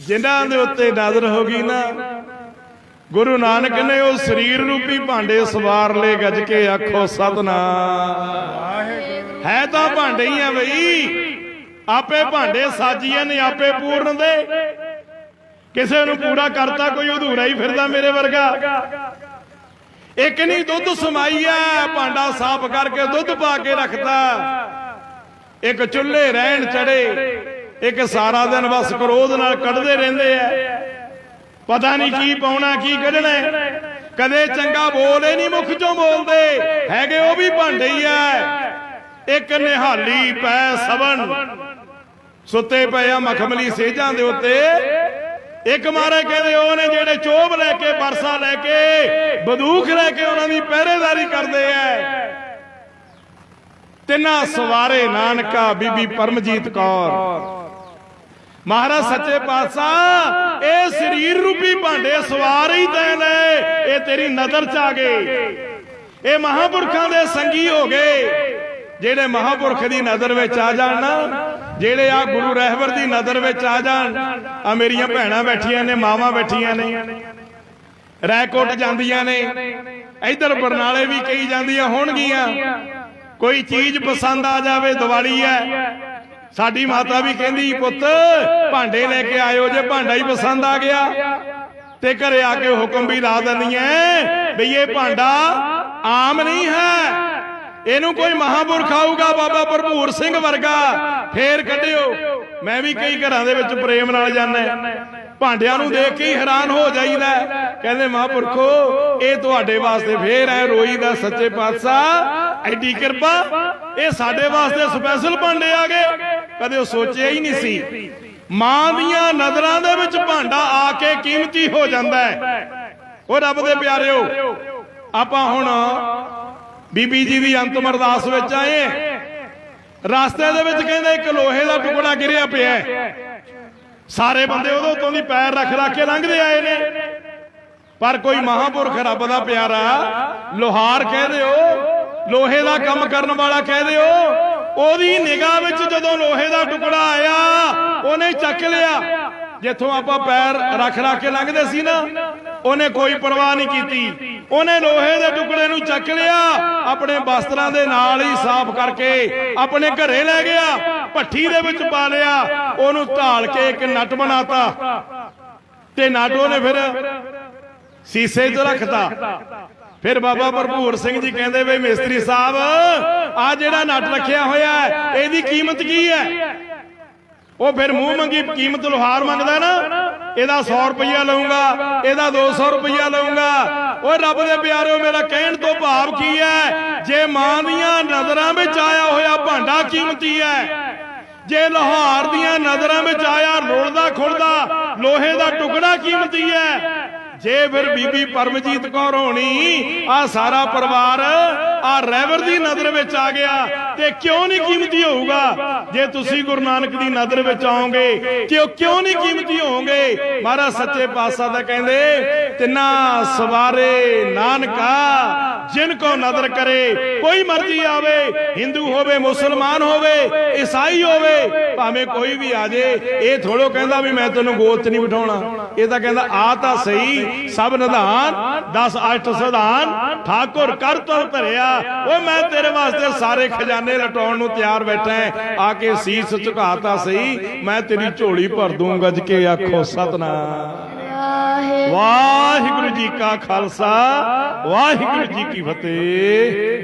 ਜਿਨ੍ਹਾਂ ਦੇ ਉੱਤੇ ਨਜ਼ਰ ਹੋ ਗਈ ਨਾ, ਗੁਰੂ ਨਾਨਕ ਨੇ ਉਹ ਸਰੀਰ ਰੂਪੀ ਭਾਂਡੇ ਸਵਾਰ ਲੈ ਗੱਜ ਕੇ ਆਖੋ, ਸਤਨਾਮ। ਹੈ ਤਾਂ ਭਾਂਡੇ ਹੀ ਆ ਬਈ। ਆਪੇ ਭਾਂਡੇ ਸਾਜੀਏ ਨੇ, ਆਪੇ ਪੂਰਨ ਦੇ। ਕਿਸੇ ਨੂੰ ਪੂਰਾ ਕਰਤਾ, ਕੋਈ ਅਧੂਰਾ ਹੀ ਫਿਰਦਾ ਮੇਰੇ ਵਰਗਾ। ਇੱਕ ਨਹੀਂ ਦੁੱਧ ਸਮਾਈ ਐ ਭਾਂਡਾ ਸਾਫ਼ ਕਰਕੇ ਦੁੱਧ ਪਾ ਕੇ ਰੱਖਦਾ ਇੱਕ ਚੁੱਲ੍ਹੇ ਰਹਿਣ ਚੜੇ। ਇੱਕ ਸਾਰਾ ਦਿਨ ਬਸ ਕਰੋਧ ਨਾਲ ਕੱਢਦੇ ਰਹਿੰਦੇ ਐ ਪਤਾ ਨਹੀਂ ਕੀ ਪਾਉਣਾ, ਕੀ ਕੱਢਣਾ ਕਦੇ ਚੰਗਾ ਬੋਲੇ ਨਹੀਂ ਮੁਖ ਚੋਂ ਬੋਲਦੇ। ਹੈਗੇ ਉਹ ਵੀ ਭਾਂਡੇ ਹੀ ਐ ਇੱਕ ਨਿਹਾਲੀ ਪੈ ਸਵਨ ਸੁੱਤੇ ਪਏ ਆ ਮਖਮਲੀ ਸੇਜਾਂ ਦੇ ਉੱਤੇ। ਇੱਕ ਮਾਰੇ ਕਹਿੰਦੇ ਉਹ ਨੇ ਜਿਹੜੇ ਚੋਬ ਲੈ ਕੇ, ਬਰਸਾ ਲੈ ਕੇ ਬੰਦੂਕ ਲੈ ਕੇ ਉਹਨਾਂ ਦੀ ਪਹਿਰੇਦਾਰੀ ਕਰਦੇ ਐ ਤਿੰਨਾਂ ਸਵਾਰੇ ਨਾਨਕਾ ਬੀਬੀ ਪਰਮਜੀਤ ਕੌਰ। ਮਹਾਰਾਜ ਸੱਚੇ ਪਾਤਸ਼ਾਹ ਇਹ ਸਰੀਰ ਰੂਪੀ ਭਾਂਡੇ ਸਵਾਰ ਹੀ ਤੈਂ ਲੈ ਇਹ ਤੇਰੀ ਨਜ਼ਰ ਚ ਆ ਗਏ। ਇਹ ਮਹਾਪੁਰਖਾਂ ਦੇ ਸੰਗੀ ਹੋ ਗਏ। ਜਿਹੜੇ ਮਹਾਪੁਰਖ ਦੀ ਨਜ਼ਰ ਵਿੱਚ ਆ ਜਾਣ ਨਾ ਜਿਹੜੇ ਆ ਗੁਰੂ ਰਹਿਬਰ ਦੀ ਨਜ਼ਰ ਵਿੱਚ ਆ ਜਾਣ ਆ ਮੇਰੀਆਂ ਭੈਣਾਂ ਬੈਠੀਆਂ ਨੇ ਮਾਵਾਂ ਬੈਠੀਆਂ ਨੇ ਰੈਕੋਟ ਜਾਂਦੀਆਂ ਨੇ ਇਧਰ ਬਰਨਾਲੇ ਵੀ ਕਈ ਜਾਂਦੀਆਂ ਹੋਣਗੀਆਂ। ਕੋਈ ਚੀਜ਼ ਪਸੰਦ ਆ ਜਾਵੇ ਦੀਵਾਲੀ ਹੈ ਸਾਡੀ ਮਾਤਾ ਵੀ ਕਹਿੰਦੀ ਪੁੱਤ ਭਾਂਡੇ ਲੈ ਕੇ ਆਇਓ ਜੇ ਭਾਂਡਾ ਹੀ ਪਸੰਦ ਆ ਗਿਆ। ਤੇ ਘਰੇ ਆ ਕੇ ਹੁਕਮ ਵੀ ਲਾ ਦਿੰਦੀਆਂ ਵੀ ਇਹ ਭਾਂਡਾ ਆਮ ਨਹੀਂ ਹੈ। ਇਹਨੂੰ ਕੋਈ ਮਹਾਪੁਰਖ ਆਊਗਾ ਬਾਬਾ ਭਰਪੂਰ ਸਿੰਘ ਵਰਗਾ। ਫੇਰ ਕੱਢਿਓ। ਮੈਂ ਵੀ ਕਈ ਘਰਾਂ ਦੇ ਵਿੱਚ ਪ੍ਰੇਮ ਨਾਲ ਜਾਂਦਾ ਭਾਂਡਿਆਂ ਨੂੰ ਦੇਖ ਕੇ ਹੀ ਹੈਰਾਨ ਹੋ ਜਾਈਦਾ। ਕਹਿੰਦੇ ਮਹਾਪੁਰਖੋ ਇਹ ਤੁਹਾਡੇ ਵਾਸਤੇ ਫੇਰ ਐ ਰੋਈ ਦਾ ਸੱਚੇ ਪਾਤਸ਼ਾਹ। ਐਡੀ ਕਿਰਪਾ। ਇਹ ਸਾਡੇ ਵਾਸਤੇ ਸਪੈਸ਼ਲ ਭਾਂਡੇ ਆ ਗਏ ਕਦੇ ਉਹ ਸੋਚਿਆ ਹੀ ਨਹੀਂ ਸੀ। ਮਾਂ ਦੀਆਂ ਨਜ਼ਰਾਂ ਦੇ ਵਿੱਚ ਭਾਂਡਾ ਆ ਕੇ ਕੀਮਤੀ ਹੋ ਜਾਂਦਾ ਹੈ। ਉਹ ਰੱਬ ਦੇ ਪਿਆਰਿਓ, ਆਪਾਂ ਹੁਣ ਬੀਬੀ ਜੀ ਦੀ ਅੰਤਮ ਅਰਦਾਸ ਵਿੱਚ ਆਏ। ਰਸਤੇ ਦੇ ਵਿੱਚ ਕਹਿੰਦੇ ਇੱਕ ਲੋਹੇ ਦਾ ਟੁਕੜਾ ਗਿਰਿਆ ਪਿਆ ਸਾਰੇ ਬੰਦੇ ਉਹਦੇ ਉੱਤੋਂ ਦੀ ਪੈਰ ਰੱਖ ਰੱਖ ਕੇ ਲੰਘਦੇ ਆਏ ਨੇ। ਪਰ ਕੋਈ ਮਹਾਪੁਰਖ ਰੱਬ ਦਾ ਪਿਆਰਾ ਲੋਹਾਰ ਕਹਿ ਦਿਓ, ਲੋਹੇ ਦਾ ਕੰਮ ਕਰਨ ਵਾਲਾ ਕਹਿ ਦਿਓ। ਉਹਦੀ ਨਿਗਾਹ ਵਿੱਚ ਜਦੋਂ ਲੋਹੇ ਦਾ ਟੁਕੜਾ ਆਇਆ, ਉਹਨੇ ਚੱਕ ਲਿਆ। ਜਿੱਥੋਂ ਆਪਾਂ ਪੈਰ ਰੱਖ ਰੱਖ ਕੇ ਲੰਘਦੇ ਸੀ ਨਾ, ਉਹਨੇ ਕੋਈ ਪਰਵਾਹ ਨਹੀਂ ਕੀਤੀ। ਉਹਨੇ ਲੋਹੇ ਦੇ ਟੁਕੜੇ ਨੂੰ ਚੱਕ ਲਿਆ, ਆਪਣੇ ਵਸਤਰਾਂ ਦੇ ਨਾਲ ਹੀ ਸਾਫ਼ ਕਰਕੇ ਆਪਣੇ ਘਰੇ ਲੈ ਗਿਆ, ਭੱਠੀ ਦੇ ਵਿੱਚ ਪਾ ਲਿਆ, ਉਹਨੂੰ ਢਾਲ ਕੇ ਇੱਕ ਨਟ ਬਣਾਤਾ। ਤੇ ਨਟ ਉਹਨੇ ਫਿਰ ਸੀਸੇ 'ਚ ਰੱਖਤਾ। ਫਿਰ ਬਾਬਾ ਭਰਪੂਰ ਸਿੰਘ ਜੀ ਕਹਿੰਦੇ ਵੇ ਮਿਸਤਰੀ ਸਾਹਿਬ ਆ ਜਿਹੜਾ ਨਟ ਰੱਖਿਆ ਹੋਇਆ ਇਹਦੀ ਕੀਮਤ ਕੀ ਹੈ? ਉਹ ਫਿਰ ਮੂੰਹ ਮੰਗੀ ਕੀਮਤ ਲੋਹਾਰ ਮੰਗਦਾ ਨਾ, ਇਹਦਾ 100 ਰੁਪਈਆ ਲਊਗਾ, ਇਹਦਾ 200 ਰੁਪਈਆ ਲਊਗਾ। ਓਏ ਰੱਬ ਦੇ ਪਿਆਰਿਓ, ਮੇਰਾ ਕਹਿਣ ਤੋਂ ਭਾਵ ਕੀ ਹੈ? ਜੇ ਮਾਂ ਦੀਆਂ ਨਜ਼ਰਾਂ ਵਿੱਚ ਆਇਆ ਹੋਇਆ ਭਾਂਡਾ ਕੀਮਤੀ ਹੈ, ਜੇ ਲੋਹਾਰ ਦੀਆਂ ਨਜ਼ਰਾਂ ਵਿੱਚ ਆਇਆ ਰੁਲਦਾ ਖੁਰਦਾ, ਲੋਹੇ ਦਾ ਟੁਕੜਾ ਕੀਮਤੀ ਹੈ ਜੇ ਫਿਰ ਬੀਬੀ ਪਰਮਜੀਤ ਕੌਰ ਹੋਣੀ ਆ ਸਾਰਾ ਪਰਿਵਾਰ ਆ ਰੈਵਰ ਦੀ ਨਜ਼ਰ ਵਿੱਚ ਆ ਗਿਆ ਤੇ ਕਿਉਂ ਨਹੀਂ ਕੀਮਤੀ ਹੋਊਗਾ? ਜੇ ਤੁਸੀਂ ਗੁਰੂ ਨਾਨਕ ਦੀ ਨਜ਼ਰ ਵਿੱਚ ਆਓਗੇ ਉਹ ਕਿਉਂ ਨਹੀਂ ਕੀਮਤੀ ਹੋਵੋਗੇ? ਮਹਾਰਾਜ ਸੱਚੇ ਪਾਤਸ਼ਾਹ ਦਾ ਕਹਿੰਦੇ, ਤਿੰਨਾ ਸਵਾਰੇ ਨਾਨਕਾ, ਜਿਨ ਕੋ ਨਜ਼ਰ ਕਰੇ, ਕੋਈ ਮਰਜ਼ੀ ਆਵੇ, ਹਿੰਦੂ ਹੋਵੇ, ਮੁਸਲਮਾਨ ਹੋਵੇ, ਈਸਾਈ ਹੋਵੇ, ਭਾਵੇਂ ਕੋਈ ਵੀ ਆ ਜੇ, ਇਹ ਥੋੜੋ ਕਹਿੰਦਾ ਵੀ ਮੈਂ ਤੈਨੂੰ ਗੋਦ 'ਚ ਨਹੀਂ ਬਿਠਾਉਣਾ। ਇਹ ਤਾਂ ਕਹਿੰਦਾ, ਆ ਤਾਂ ਸਹੀ, ਸਭ ਨਿਧਾਨ 10 ਅਸ਼ਟ ਸਿਧਾਨ, ਠਾਕੁਰ ਕਰ ਤੁਰ ਧਰਿਆ। ਓਏ ਮੈਂ ਤੇਰੇ ਵਾਸਤੇ ਸਾਰੇ ਖਜ਼ਾਨੇ ਲਟਾਉਣ ਨੂੰ ਤਿਆਰ ਬੈਠਾ ਆ ਕੇ ਸੀਸ ਝੁਕਾਤਾ ਸਹੀ, ਮੈਂ ਤੇਰੀ ਝੋਲੀ ਭਰ ਦੂੰ, ਗੱਜ ਕੇ ਆਖੋ, ਸਤਨਾਮ। ਵਾਹਿਗੁਰੂ ਜੀ ਕਾ ਖਾਲਸਾ, ਵਾਹਿਗੁਰੂ ਜੀ ਕੀ ਫਤਿਹ।